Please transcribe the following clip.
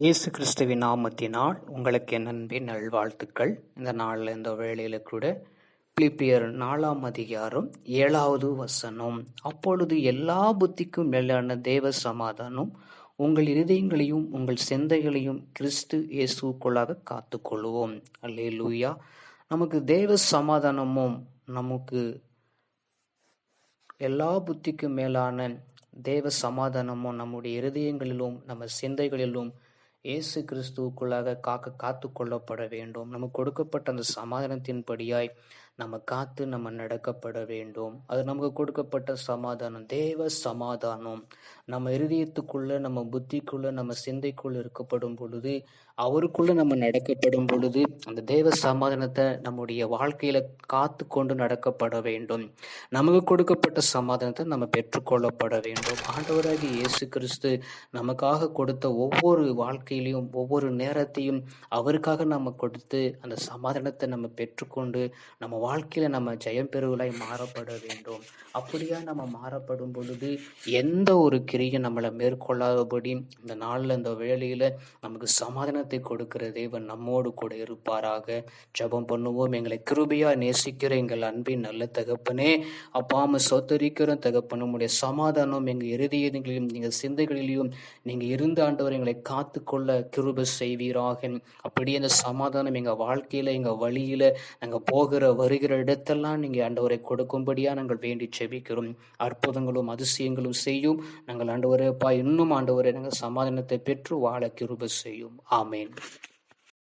இயேசு கிறிஸ்துவின் நாமத்தினால் உங்களுக்கு என் அன்பின் நல்வாழ்த்துக்கள். இந்த நாளில் இந்த வேளையில் கூட பிலிப்பியர் நாலாம் அதிகாரம் ஏழாவது வசனம். அப்பொழுது எல்லா புத்திக்கும் மேலான தேவ சமாதானம் உங்கள் இருதயங்களையும் உங்கள் சிந்தைகளையும் கிறிஸ்து இயேசுக்குள்ளாக காத்துக்கொள்வோம். அல்லே லூயா நமக்கு தேவ சமாதானமும் நமக்கு எல்லா புத்திக்கும் மேலான தேவ சமாதானமும் நம்முடைய இருதயங்களிலும் நம்ம சிந்தைகளிலும் இயேசு கிறிஸ்துவுக்குள்ளாக காக்க காத்து கொள்ளப்பட வேண்டும். நமக்கு கொடுக்கப்பட்ட அந்த சமாதானத்தின்படியாய் நம்ம காத்து நம்ம நடக்கப்பட வேண்டும். அது நமக்கு கொடுக்கப்பட்ட சமாதானம். தேவ சமாதானம். நம்ம இருதயத்துக்குள்ள நம்ம புத்திக்குள்ள நம்ம சிந்தைக்குள்ள இருக்கப்படும் பொழுது அவருக்குள்ள நம்ம நடக்கப்படும் பொழுது அந்த தேவ சமாதானத்தை நம்முடைய வாழ்க்கையில காத்து கொண்டு நடக்கப்பட வேண்டும். நமக்கு கொடுக்கப்பட்ட சமாதானத்தை நம்ம பெற்றுக்கொள்ளப்பட வேண்டும். ஆண்டவராகி இயேசு கிறிஸ்து நமக்காக கொடுத்த ஒவ்வொரு வாழ்க்கையிலையும் ஒவ்வொரு நேரத்தையும் அவருக்காக நம்ம கொடுத்து அந்த சமாதானத்தை நம்ம பெற்றுக்கொண்டு நம்ம வாழ்க்கையில் நம்ம ஜெயம் பெறுவலாய் மாறப்பட வேண்டும். அப்படியா நம்ம மாறப்படும் பொழுது எந்த ஒரு கிரியும் நம்மளை மேற்கொள்ளாதபடி இந்த நாளில் இந்த வேலையில் நமக்கு சமாதானத்தை கொடுக்கிற தேவன் நம்மோடு கூட இருப்பாராக. ஜபம் பண்ணுவோம். எங்களை கிருபியாக நேசிக்கிற எங்கள் அன்பின் நல்ல தகப்பனே அப்பாம சொத்தரிக்கிற தகப்பன் உடைய சமாதானம் எங்கள் இறுதியங்களிலும் எங்கள் சிந்தைகளிலும் நீங்கள் இருந்த ஆண்டவர் எங்களை காத்து கொள்ள கிருப செய்வீராக. அப்படியே அந்த சமாதானம் எங்கள் வாழ்க்கையில் எங்கள் வழியில் நாங்கள் போகிற வரி வருகிற இடத்தெல்லாம் நீங்கள் ஆண்டவரை கொடுக்கும்படியாக நாங்கள் வேண்டி செபிக்கிறோம். அற்புதங்களும் அதிசயங்களும் செய்யும். நாங்கள் ஆண்டவரேப்பா இன்னும் ஆண்டவரை நாங்கள் சமாதானத்தை பெற்று வாழ கிருப செய்யும். ஆமேன்.